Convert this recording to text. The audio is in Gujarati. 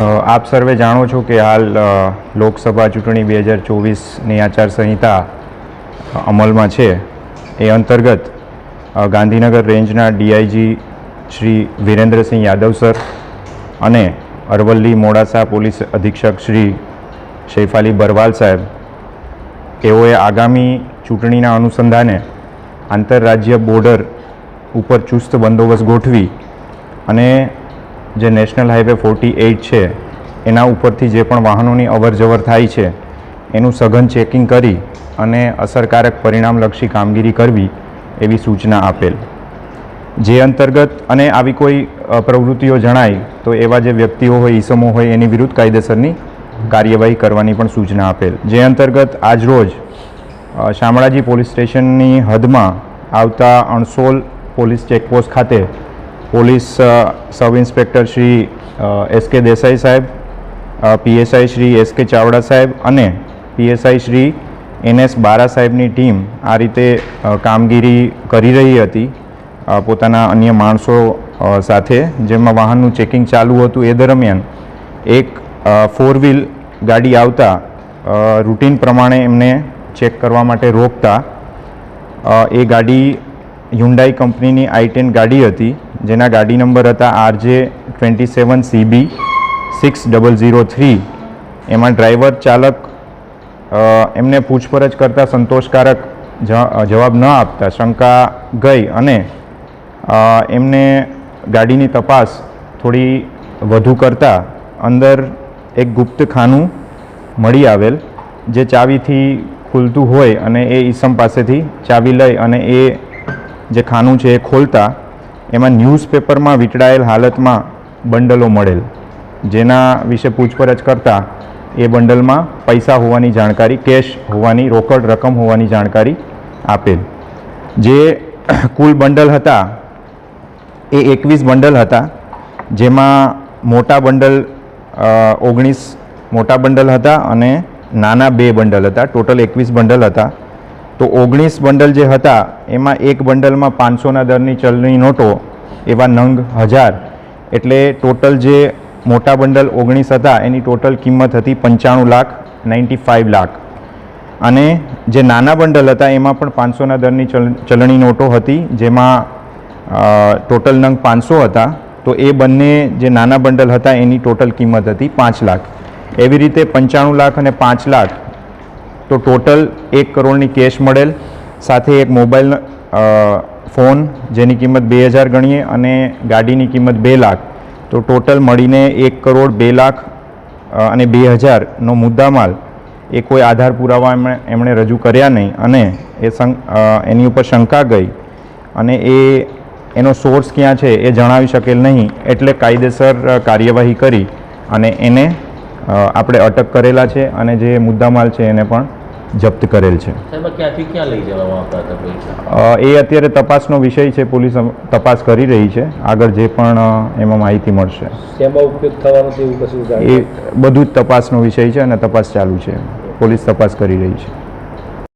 આપ સર્વે જાણો છો કે હાલ લોકસભા ચૂંટણી બે હજાર ચોવીસની આચારસંહિતા અમલમાં છે. એ અંતર્ગત ગાંધીનગર રેન્જના D I G Shri Virendrasinh Yadav sir અને અરવલ્લી મોડાસા પોલીસ અધિક્ષક શ્રી શૈફાલી બરવાલ સાહેબ, તેઓએ આગામી ચૂંટણીના અનુસંધાને આંતરરાજ્ય બોર્ડર ઉપર ચુસ્ત બંદોબસ્ત ગોઠવી અને જે નેશનલ હાઈવે ફોર્ટી એઇટ છે, એના ઉપરથી જે પણ વાહનોની અવર જવર થાય છે, એનું સઘન ચેકિંગ કરી અને અસરકારક પરિણામલક્ષી કામગીરી કરવી એવી સૂચના આપેલ. જે અંતર્ગત અને આવી કોઈ પ્રવૃત્તિઓ જણાય, તો એવા જે વ્યક્તિઓ હોય, ઈસમો હોય, એની વિરુદ્ધ કાયદેસરની કાર્યવાહી કરવાની પણ સૂચના આપેલ. જે અંતર્ગત આજરોજ શામળાજી પોલીસ સ્ટેશનની હદમાં આવતા અણસોલ પોલીસ ચેકપોસ્ટ ખાતે police sub inspector Shri S K Desai સાહેબ પીએસઆઈ શ્રી એસ કે ચાવડા સાહેબ અને પીએસઆઈ શ્રી એનએસ બારા સાહેબની ટીમ આ રીતે કામગીરી કરી રહી હતી પોતાના અન્ય માણસો સાથે, જેમાં વાહનનું ચેકિંગ ચાલુ હતું. એ દરમિયાન એક ફોર વ્હીલ ગાડી આવતા રૂટીન પ્રમાણે એમને ચેક કરવા માટે રોકતા એ ગાડી હ્યુન્ડાઈ કંપનીની આઈ ટેન ગાડી હતી, જેના ગાડી નંબર હતા R J twenty seven C B six double zero three. એમાં ડ્રાઈવર, ચાલક એમને પૂછપરછ કરતાં સંતોષકારક જવાબ ન આપતા શંકા ગઈ અને એમને ગાડીની તપાસ થોડી વધુ કરતાં અંદર એક ગુપ્ત ખાનું મળી આવેલ, જે ચાવીથી ખુલતું હોય અને એ ઈસમ પાસેથી ચાવી લઈ અને એ જે ખાનું છે એ ખોલતા, એમાં ન્યૂઝપેપરમાં વીંટળાયેલ હાલતમાં બંડલો મળેલ. જેના વિશે પૂછપરછ કરતાં, એ બંડલમાં પૈસા હોવાની જાણકારી, કેશ હોવાની, રોકડ રકમ હોવાની જાણકારી આપેલ. જે કુલ બંડલ હતા, એ એકવીસ બંડલ હતા. જેમાં મોટા બંડલ ઓગણીસ મોટા બંડલ હતા અને નાના બે બંડલ હતા. ટોટલ એકવીસ બંડલ હતા. તો ઓગણીસ બંડલ જે હતા, એમાં એક બંડલમાં પાંચસોના દરની ચલણી નોટો, એવા નંગ હજાર. એટલે ટોટલ જે મોટા બંડલ ઓગણીસ હતા, એની ટોટલ કિંમત હતી પંચાણું લાખ નાઇન્ટી ફાઇવ લાખ. અને જે નાના બંડલ હતા, એમાં પણ પાંચસોના દરની ચલ, ચલણી નોટો હતી, જેમાં ટોટલ નંગ પાંચસો હતા. તો એ બંને જે નાના બંડલ હતા, એની ટોટલ કિંમત હતી પાંચ લાખ. એવી રીતે પંચાણું લાખ અને પાંચ લાખ તો ટોટલ એક કરોડની કેશ મળેલ. સાથે એક મોબાઈલ ફોન, જેની કિંમત બે હજાર ગણીએ અને ગાડીની કિંમત બે લાખ. તો ટોટલ મળીને એક કરોડ બે લાખ અને બે હજારનો મુદ્દામાલ એ કોઈ આધાર પુરાવા એમણે એમણે રજૂ કર્યા નહીં અને એ એની ઉપર શંકા ગઈ. અને એ, એનો સોર્સ ક્યાં છે એ જણાવી શકેલ નહીં. એટલે કાયદેસર કાર્યવાહી કરી અને એને આપણે અટક કરેલા છે અને જે મુદ્દામાલ છે એને પણ જપ્ત કરેલ છે. એ અત્યારે તપાસનો વિષય છે પોલીસ તપાસ કરી રહી છે. આગળ જે પણ એમાં માહિતી મળશે. એ બધું જ તપાસનો વિષય છે અને તપાસ ચાલુ છે. પોલીસ તપાસ કરી રહી છે.